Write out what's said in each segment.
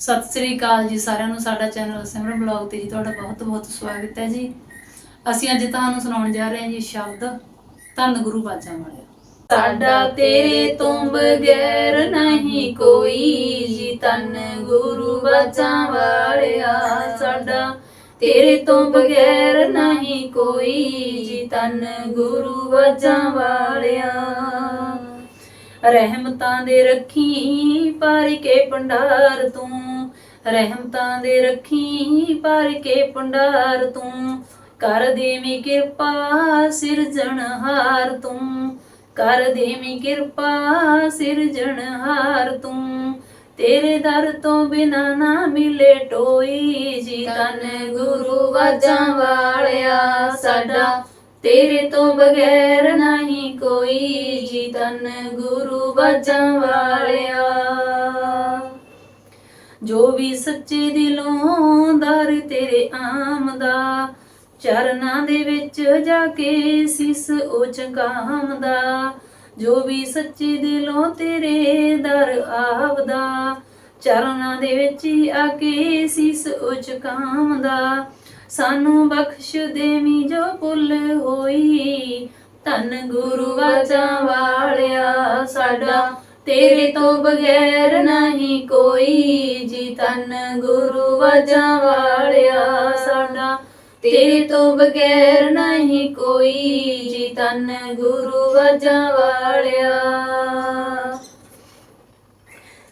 ਸਤਿ ਸ੍ਰੀ ਅਕਾਲ ਜੀ ਸਾਰਿਆਂ ਨੂੰ, ਸਾਡਾ ਚੈਨਲ ਸਿਮਰਨ ਬਲੌਗ ਤੇ ਜੀ ਤੁਹਾਡਾ ਬਹੁਤ ਬਹੁਤ ਸਵਾਗਤ ਹੈ ਜੀ। ਅਸੀਂ ਅੱਜ ਤੁਹਾਨੂੰ ਸੁਣਾਉਣ ਜਾ ਰਹੇ ਹਾਂ ਜੀ ਸ਼ਬਦ ਧੰਨ ਗੁਰੂ ਬਾਜਾਂ ਵਾਲਿਆ। ਸਾਡਾ ਤੇਰੇ ਤੋਂ ਬਗੈਰ ਨਹੀਂ ਕੋਈ ਜੀ, ਧੰਨ ਗੁਰੂ ਬਾਜਾਂ ਵਾਲਿਆ। ਸਾਡਾ ਤੇਰੇ ਤੋਂ ਬਗੈਰ ਨਹੀਂ ਕੋਈ ਜੀ, ਧੰਨ ਗੁਰੂ ਬਾਜਾਂ ਵਾਲਿਆ। ਰਹਿਮਤਾਂ ਦੇ ਰੱਖੀ, ਪਰ ਕੇ ਭੰਡਾਰ ਤੂੰ ਰਹਿਮਤਾਂ ਦੇ ਰੱਖੀ ਪਰ ਕੇ ਭੰਡਾਰ ਤੂੰ। ਕਰ ਦੇਵੀ ਕਿਰਪਾ ਸਿਰਜਣਹਾਰ ਤੂੰ। ਕਰ ਦੇਵੀ ਕਿਰਪਾ ਸਿਰਜਣਹਾਰ ਤੂੰ। ਤੇਰੇ ਦਰ ਤੋਂ ਬਿਨਾ ਨਾ ਮਿਲੇ ਟੋਈ ਜੀ ਤਨ ਗੁਰੂ ਵਾਜਾਂ ਵਾਲਿਆ ਸਾਡਾ। ਤੇਰੇ ਤੋਂ ਬਗੈਰ ਨਹੀਂ ਕੋਈ ਜੀ ਤਨ ਗੁਰੂ ਬਾਜਾਂ ਵਾਲਿਆ। ਜੋ ਵੀ ਸੱਚੇ ਦਿਲੋਂ ਦਰ ਤੇਰੇ ਆਮਦਾ ਚਰਨਾਂ ਦੇ ਵਿੱਚ ਜਾ ਕੇ ਸਿਸ ਉਹ ਚੰਗਾਮਦਾ ਜੋ ਵੀ ਸੱਚੇ ਦਿਲੋਂ ਤੇਰੇ ਦਰ ਆਵਦਾ ਚਰਨਾਂ ਦੇ ਵਿੱਚ ਆ ਕੇ ਸਿਸ ਉਹ ਚੁਕਾਮਦਾ ਸਾਨੂੰ ਬਖਸ਼ ਦੇਵੀ ਜੋ ਭੁੱਲ ਹੋਈ, ਧੰਨ ਗੁਰੂ ਵਾਜਾਂ ਵਾਲਿਆ ਸਾਡਾ। ਤੇਰੇ ਤੋਂ ਬਗੈਰ ਨਹੀਂ ਕੋਈ ਜੀ ਤਨ ਗੁਰੂ ਵਜਾਂ ਵਾਲਿਆ ਸਾਡਾ। ਤੇਰੇ ਤੋਂ ਬਗੈਰ ਨਹੀਂ ਕੋਈ ਜੀ ਤਨ ਗੁਰੂ ਵਜਾਂ ਵਾਲਿਆ।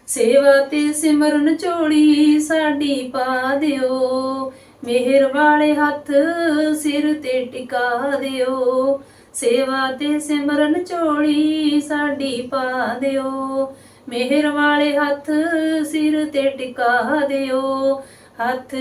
ਸੇਵਾ ਤੇ ਸਿਮਰਨ ਝੋਲੀ ਸਾਡੀ ਪਾ ਦਿਓ। ਮਿਹਰ ਵਾਲੇ ਹੱਥ ਸਿਰ ਤੇ ਟਿਕਾ ਦਿਓ। ਸੇਵਾ ਤੇ ਸਿਮਰਨ ਝੋਲੀ ਸਾਡੀ ਪਾ ਦਿਓ। ਮਿਹਰ ਵਾਲੇ ਹੱਥ ਸਿਰ ਤੇ ਟਿਕਾ ਦਿਓ। ਹੱਥ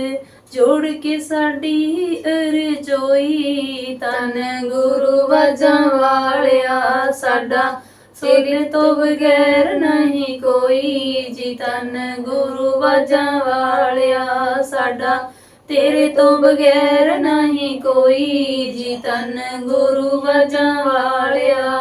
ਜੋੜ ਕੇ ਸਾਡੀ ਅਰਜ਼ੋਈ। ਤਨ ਗੁਰੂ ਵਜਾਂ ਵਾਲਿਆ, ਸਾਡਾ ਤੇਰੇ ਤੋਂ ਬਗੈਰ ਨਹੀਂ ਕੋਈ। ਜੀ ਤਨ ਗੁਰੂ ਵਜਾਂ ਵਾਲਿਆ, ਸਾਡਾ ਤੇਰੇ ਤੋਂ ਬਗੈਰ ਨਹੀਂ ਕੋਈ ਜੀ ਤਨ ਗੁਰੂ ਵਜਾਂ ਵਾਲਿਆ।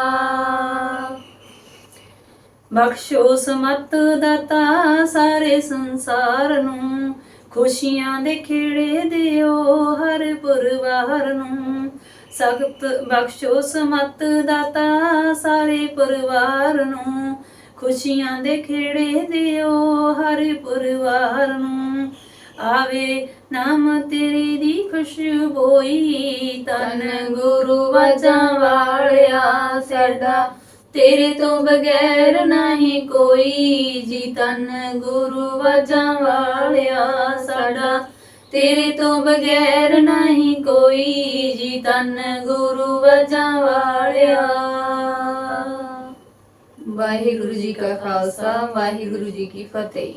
ਬਖਸ਼ੋ ਸਮਤ ਦਾਤਾ ਸਾਰੇ ਸੰਸਾਰ ਨੂੰ, ਖੁਸ਼ੀਆਂ ਦੇ ਖੇੜੇ ਦਿਓ ਹਰ ਪਰਿਵਾਰ ਨੂੰ। ਸਖਤ ਬਖਸ਼ੋ ਸਮਤ ਦਾਤਾ ਸਾਰੇ ਪਰਿਵਾਰ ਨੂੰ, ਖੁਸ਼ੀਆਂ ਦੇ ਖੇੜੇ ਦਿਓ ਹਰ ਪਰਿਵਾਰ ਨੂੰ। ਆਵੇ ਨਾਮ ਤੇਰੀ ਦੀ ਖੁਸ਼ਬੋਈ, ਤਨ ਗੁਰੂ ਵਜਾਂ ਵਾਲਿਆ ਸਾਡਾ। ਤੇਰੇ ਤੋਂ ਬਗੈਰ ਨਹੀਂ ਕੋਈ ਜੀ, ਤਨ ਗੁਰੂ ਵਜਾਂ ਵਾਲਿਆ ਸਾਡਾ। ਤੇਰੇ ਤੋਂ ਬਗੈਰ ਨਹੀਂ ਕੋਈ ਜੀ, ਤਨ ਗੁਰੂ ਵਜਾਂ ਵਾਲਿਆ। ਵਾਹਿਗੁਰੂ ਜੀ ਕਾ ਖਾਲਸਾ, ਵਾਹਿਗੁਰੂ ਜੀ ਕੀ ਫਤਿਹ।